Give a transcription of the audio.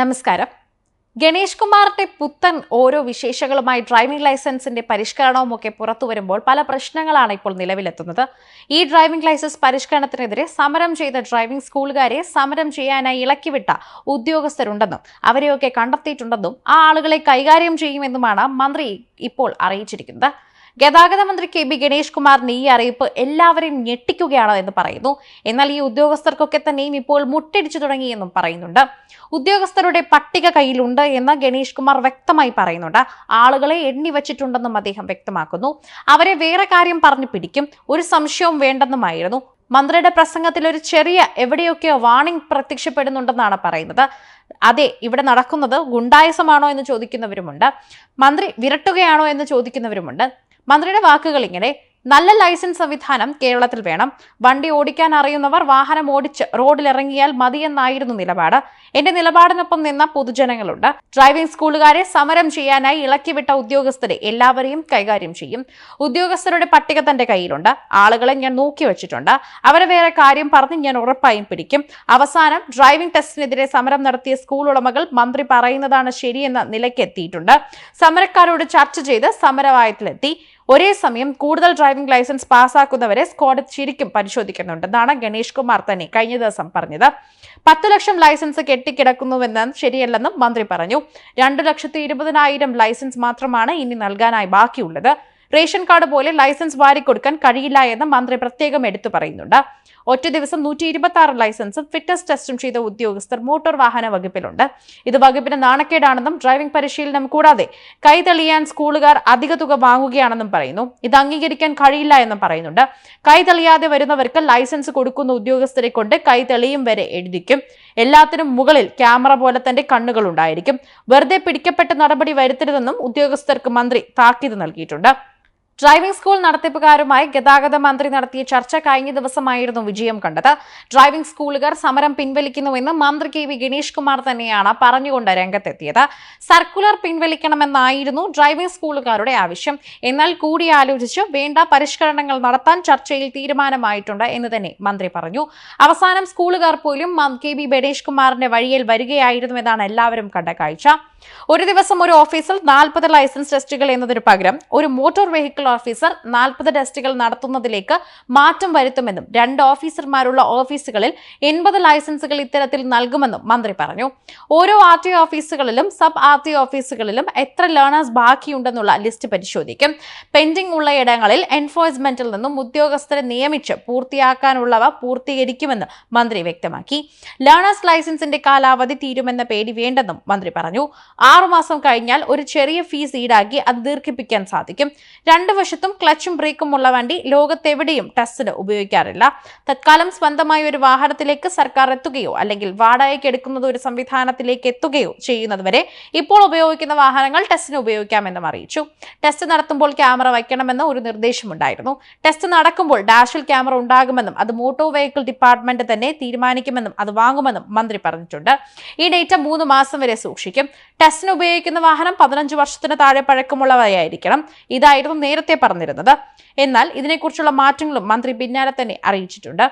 നമസ്കാരം. ഗണേഷ് കുമാറിന്റെ പുത്തൻ ഓരോ വിശേഷങ്ങളുമായി ഡ്രൈവിംഗ് ലൈസൻസിന്റെ പരിഷ്കരണവും ഒക്കെ പുറത്തു വരുമ്പോൾ പല പ്രശ്നങ്ങളാണ് ഇപ്പോൾ നിലവിലെത്തുന്നത്. ഈ ഡ്രൈവിംഗ് ലൈസൻസ് പരിഷ്കരണത്തിനെതിരെ സമരം ചെയ്ത ഡ്രൈവിംഗ് സ്കൂളുകാരെ സമരം ചെയ്യാനായി ഇളക്കിവിട്ട ഉദ്യോഗസ്ഥരുണ്ടെന്നും അവരെയൊക്കെ കണ്ടെത്തിയിട്ടുണ്ടെന്നും ആ ആളുകളെ കൈകാര്യം ചെയ്യുമെന്നുമാണ് മന്ത്രി ഇപ്പോൾ അറിയിച്ചിരിക്കുന്നത്. ഗതാഗത മന്ത്രി കെ ബി ഗണേഷ് കുമാറിന്റെ ഈ അറിയിപ്പ് എല്ലാവരെയും ഞെട്ടിക്കുകയാണ് എന്ന് പറയുന്നു. എന്നാൽ ഈ ഉദ്യോഗസ്ഥർക്കൊക്കെ തന്നെയും ഇപ്പോൾ മുട്ടടിച്ചു തുടങ്ങിയെന്നും പറയുന്നുണ്ട്. ഉദ്യോഗസ്ഥരുടെ പട്ടിക കയ്യിലുണ്ട് എന്ന് ഗണേഷ് കുമാർ വ്യക്തമായി പറയുന്നുണ്ട്. ആളുകളെ എണ്ണി വച്ചിട്ടുണ്ടെന്നും അദ്ദേഹം വ്യക്തമാക്കുന്നു. അവരെ വേറെ കാര്യം പറഞ്ഞു പിടിക്കും. ഒരു സംശയവും വേണ്ടെന്നുമായിരുന്നു. മന്ത്രിയുടെ പ്രസംഗത്തിൽ ഒരു ചെറിയ എവിടെയൊക്കെയോ വാണിംഗ് പ്രത്യക്ഷപ്പെടുന്നുണ്ടെന്നാണ് പറയുന്നത്. അതെ ഇവിടെ നടക്കുന്നത് ഗുണ്ടായസമാണോ എന്ന് ചോദിക്കുന്നവരുമുണ്ട്. മന്ത്രി വിരട്ടുകയാണോ എന്ന് ചോദിക്കുന്നവരുമുണ്ട്. മന്ത്രിയുടെ വാക്കുകൾ ഇങ്ങനെ നല്ല ലൈസൻസ് സംവിധാനം കേരളത്തിൽ വേണം. വണ്ടി ഓടിക്കാൻ അറിയുന്നവർ വാഹനം ഓടിച്ച് റോഡിലിറങ്ങിയാൽ മതിയെന്നായിരുന്നു നിലപാട്. എന്റെ നിലപാടിനൊപ്പം നിന്ന പൊതുജനങ്ങളുണ്ട്. ഡ്രൈവിംഗ് സ്കൂളുകാരെ സമരം ചെയ്യാനായി ഇളക്കിവിട്ട ഉദ്യോഗസ്ഥരെ എല്ലാവരെയും കൈകാര്യം ചെയ്യും. ഉദ്യോഗസ്ഥരുടെ പട്ടിക തന്റെ കയ്യിലുണ്ട്. ആളുകളെ ഞാൻ നോക്കി വെച്ചിട്ടുണ്ട്. അവരെ വേറെ കാര്യം പറഞ്ഞ് ഞാൻ ഉറപ്പായും പിടിക്കും. അവസാനം ഡ്രൈവിംഗ് ടെസ്റ്റിനെതിരെ സമരം നടത്തിയ സ്കൂൾ ഉടമകൾ മന്ത്രി പറയുന്നതാണ് ശരിയെന്ന നിലയ്ക്ക് എത്തിയിട്ടുണ്ട്. സമരക്കാരോട് ചർച്ച ചെയ്ത് സമരവായത്തിലെത്തി. ഒരേ സമയം കൂടുതൽ ഡ്രൈവിംഗ് ലൈസൻസ് പാസ്സാക്കുന്നവരെ സ്ക്വാഡ് ശരിക്കും പരിശോധിക്കുന്നുണ്ടെന്നാണ് ഗണേഷ് കുമാർ തന്നെ കഴിഞ്ഞ ദിവസം പറഞ്ഞത്. പത്ത് ലക്ഷം ലൈസൻസ് കെട്ടിക്കിടക്കുന്നുവെന്ന് ശരിയല്ലെന്നും മന്ത്രി പറഞ്ഞു. രണ്ടു ലക്ഷത്തി ഇരുപതിനായിരം ലൈസൻസ് മാത്രമാണ് ഇനി നൽകാനായി ബാക്കിയുള്ളത്. റേഷൻ കാർഡ് പോലെ ലൈസൻസ് വാരിക്കൊടുക്കാൻ കഴിയില്ല എന്ന് മന്ത്രി പ്രത്യേകം എടുത്തു പറയുന്നുണ്ട്. ഒറ്റ ദിവസം നൂറ്റി ഇരുപത്തി ആറ് ലൈസൻസും ഫിറ്റ്നസ് ടെസ്റ്റും ചെയ്ത ഉദ്യോഗസ്ഥർ മോട്ടോർ വാഹന വകുപ്പിലുണ്ട്. ഇത് വകുപ്പിന് നാണക്കേടാണെന്നും ഡ്രൈവിംഗ് പരിശീലനം കൂടാതെ കൈ തെളിയാൻ സ്കൂളുകാർ അധിക തുക വാങ്ങുകയാണെന്നും പറയുന്നു. ഇത് അംഗീകരിക്കാൻ കഴിയില്ല എന്നും പറയുന്നുണ്ട്. കൈ തെളിയാതെ വരുന്നവർക്ക് ലൈസൻസ് കൊടുക്കുന്ന ഉദ്യോഗസ്ഥരെ കൊണ്ട് കൈ തെളിയും വരെ എഴുതിക്കും. എല്ലാത്തിനും മുകളിൽ ക്യാമറ പോലെ തന്റെ കണ്ണുകൾ ഉണ്ടായിരിക്കും. വെറുതെ പിടിക്കപ്പെട്ട നടപടി വരുത്തരുതെന്നും ഉദ്യോഗസ്ഥർക്ക് മന്ത്രി താക്കീത് നൽകിയിട്ടുണ്ട്. ഡ്രൈവിംഗ് സ്കൂൾ നടത്തിപ്പുകാരുമായി ഗതാഗത മന്ത്രി നടത്തിയ ചർച്ച കഴിഞ്ഞ ദിവസമായിരുന്നു വിജയം കണ്ടത്. ഡ്രൈവിംഗ് സ്കൂളുകാർ സമരം പിൻവലിക്കുന്നുവെന്ന് മന്ത്രി കെ വി ഗണേഷ് കുമാർ തന്നെയാണ് പറഞ്ഞുകൊണ്ട് രംഗത്തെത്തിയത്. സർക്കുലർ പിൻവലിക്കണമെന്നായിരുന്നു ഡ്രൈവിംഗ് സ്കൂളുകാരുടെ ആവശ്യം. എന്നാൽ കൂടിയാലോചിച്ച് വേണ്ട പരിഷ്കരണങ്ങൾ നടത്താൻ ചർച്ചയിൽ തീരുമാനമായിട്ടുണ്ട് എന്ന് തന്നെ മന്ത്രി പറഞ്ഞു. അവസാനം സ്കൂളുകാർ പോലും കെ ബി ഗണേഷ് കുമാറിന്റെ വഴിയിൽ വരികയായിരുന്നുവെന്നാണ് എല്ലാവരും കണ്ട കാഴ്ച. ഒരു ദിവസം ഒരു ഓഫീസിൽ നാൽപ്പത് ലൈസൻസ് ടെസ്റ്റുകൾ എന്നതിനു പകരം ഒരു മോട്ടോർ വെഹിക്കിൾ ഓഫീസർ നാൽപ്പത് ടെസ്റ്റുകൾ നടത്തുന്നതിലേക്ക് മാറ്റം വരുത്തുമെന്നും രണ്ട് ഓഫീസർമാരുള്ള ഓഫീസുകളിൽ എൺപത് ലൈസൻസുകൾ ഇത്തരത്തിൽ നൽകുമെന്നും മന്ത്രി പറഞ്ഞു. ഓരോ ആർ ടി ഓഫീസുകളിലും സബ് ആർ ടി ഓഫീസുകളിലും എത്ര ലേണേഴ്സ് ബാക്കിയുണ്ടെന്നുള്ള ലിസ്റ്റ് പരിശോധിക്കും. പെൻഡിംഗ് ഉള്ള ഇടങ്ങളിൽ എൻഫോഴ്സ്മെന്റിൽ നിന്നും ഉദ്യോഗസ്ഥരെ നിയമിച്ച് പൂർത്തിയാക്കാനുള്ളവ പൂർത്തീകരിക്കുമെന്ന് മന്ത്രി വ്യക്തമാക്കി. ലേണേഴ്സ് ലൈസൻസിന്റെ കാലാവധി തീരുമെന്ന പേടി വേണ്ടെന്നും മന്ത്രി പറഞ്ഞു. ആറുമാസം കഴിഞ്ഞാൽ ഒരു ചെറിയ ഫീസ് ഈടാക്കി അത് ദീർഘിപ്പിക്കാൻ സാധിക്കും. രണ്ടു വശത്തും ക്ലച്ചും ബ്രേക്കും ഉള്ള വണ്ടി ലോകത്തെവിടെയും ടെസ്റ്റിന് ഉപയോഗിക്കാറില്ല. തത്കാലം സ്വന്തമായി ഒരു വാഹനത്തിലേക്ക് സർക്കാർ എത്തുകയോ അല്ലെങ്കിൽ വാടകയ്ക്ക് എടുക്കുന്നത് ഒരു സംവിധാനത്തിലേക്ക് എത്തുകയോ ചെയ്യുന്നതുവരെ ഇപ്പോൾ ഉപയോഗിക്കുന്ന വാഹനങ്ങൾ ടെസ്റ്റിന് ഉപയോഗിക്കാമെന്നും അറിയിച്ചു. ടെസ്റ്റ് നടത്തുമ്പോൾ ക്യാമറ വയ്ക്കണമെന്ന് ഒരു നിർദ്ദേശമുണ്ടായിരുന്നു ടെസ്റ്റ് നടക്കുമ്പോൾ ഡാഷിൽ ക്യാമറ ഉണ്ടാകുമെന്നും അത് മോട്ടോർ വെഹിക്കിൾ ഡിപ്പാർട്ട്മെന്റ് തന്നെ തീരുമാനിക്കുമെന്നും അത് വാങ്ങുമെന്നും മന്ത്രി പറഞ്ഞിട്ടുണ്ട്. ഈ ഡേറ്റ മൂന്ന് മാസം വരെ സൂക്ഷിക്കും. ടെസ്റ്റിന് ഉപയോഗിക്കുന്ന വാഹനം പതിനഞ്ച് വർഷത്തിന് താഴെ പഴക്കമുള്ളവയായിരിക്കണം. ഇതായിരുന്നു നേരത്തെ പറഞ്ഞിരുന്നത്. എന്നാൽ ഇതിനെക്കുറിച്ചുള്ള മാറ്റങ്ങളും മന്ത്രി പിന്നാലെ തന്നെ അറിയിച്ചിട്ടുണ്ട്.